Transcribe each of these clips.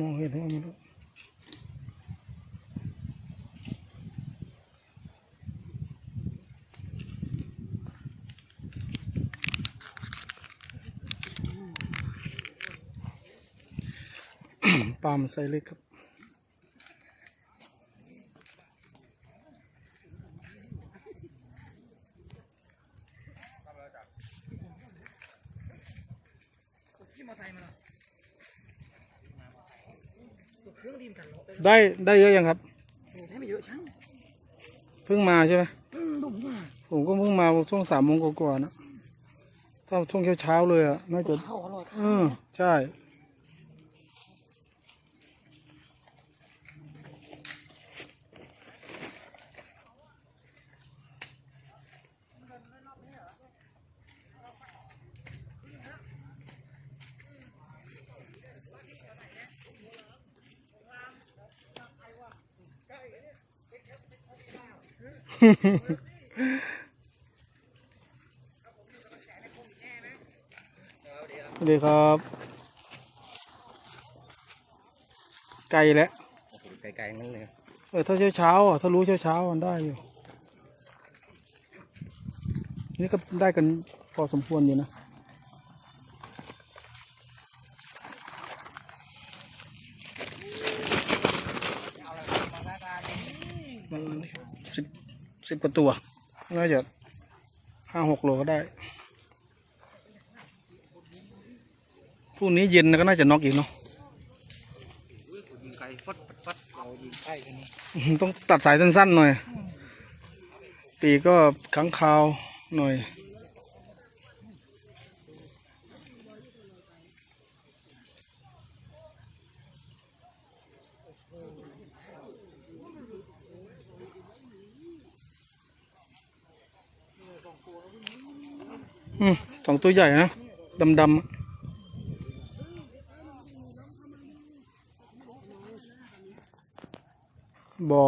มองเห็นให้มันปาล์มไซเล็กครับที่มาใส่มาตัว เครื่องดีมกันเนาะไปได้ได้เยอะยังครับโอ้ให้ไม่เยอะช่างเพิ่งมาใช่ไหมอืมดุมากผมก็เพิ่งมาช่วงสามโมงกว่าๆนะถ้าช่วงเช้าๆเลยอะน่าจะข้าวอร่อยเออใช่ สวัสดีครับ ไกลแล้วไกลๆนั่นเลยเออถ้าเช้าเช้าๆอะถ้ารู้เช้าเช้าๆมันได้อยู่ นี่ก็ได้กันพอสมควรอยู่นะมันสิบ สิบกว่าตัว น่าจะห้าหกโลก็ได้พรุ่งนี้เย็นก็น่าจะน็อกอีกเนาะยิงไกลฟัดฟัดฟัดเรายิงใกล้กันนี่อื้อหือต้องตัดสายสั้นๆหน่อยปีกก็ขังคาวหน่อย อืมสองตัวใหญ่นะดำๆอะบ่อ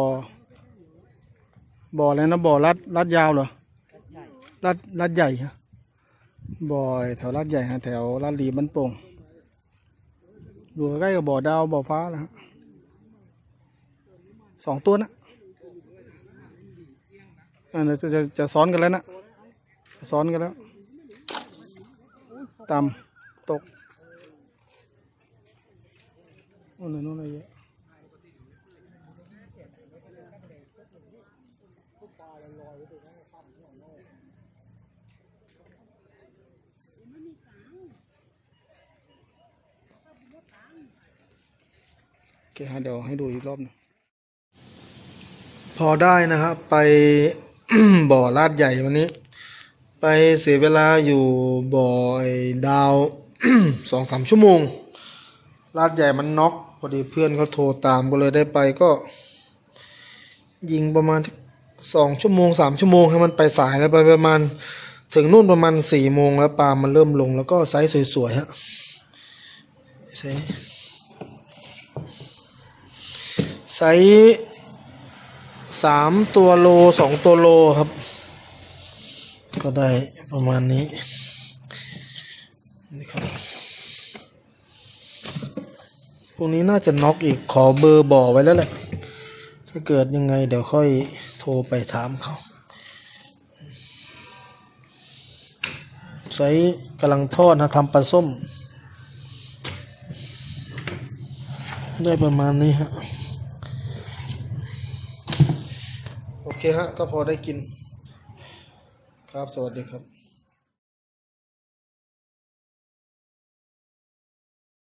บ่ออะไรนะบ่อลัดลัดยาวเหรอลัดลัดใหญ่ฮะบ่อแถวลัดใหญ่ฮะแถวลัดหลีบ้านโป่งอยู่ใกล้กับบ่อดาวบ่อฟ้าแล้วฮะสองตัวนะอันนี้จะจะจะซ้อนกันแล้วนะซ้อนกันแล้ว ต่ำตกโน่นน่ะโน่นอะไรเยอะโอเคฮะเดี๋ยวให้ดูอีกรอบหนึงพอได้นะครับ ไปบ่อลาดใหญ่วันนี้ ไปเสียเวลาอยู่บ่อไอ้ดาวสองสามชั่วโมง ลาดใหญ่มันน็อกพอดีเพื่อนเขาโทรตามก็เลยได้ไปก็ ยิงประมาณสองชั่วโมงสามชั่วโมงให้มันไปสายแล้วไปประมาณ ถึงนู่นประมาณสี่โมงแล้วปลามันเริ่มลงแล้วก็ไซส์สวยๆฮะไซส์ไซส์สามตัวโลสองตัวโลครับ ก็ได้ประมาณนี้นี่ครับพวกนี้น่าจะน็อกอีกขอเบอร์บ่อไว้แล้วแหละ ถ้าเกิดยังไงเดี๋ยวค่อยโทรไปถามเขาไซส์กำลังทอดนะทำปลาส้ม ได้ประมาณนี้ฮะ โอเคฮะ ก็พอได้กิน ครับ สวัสดีครับ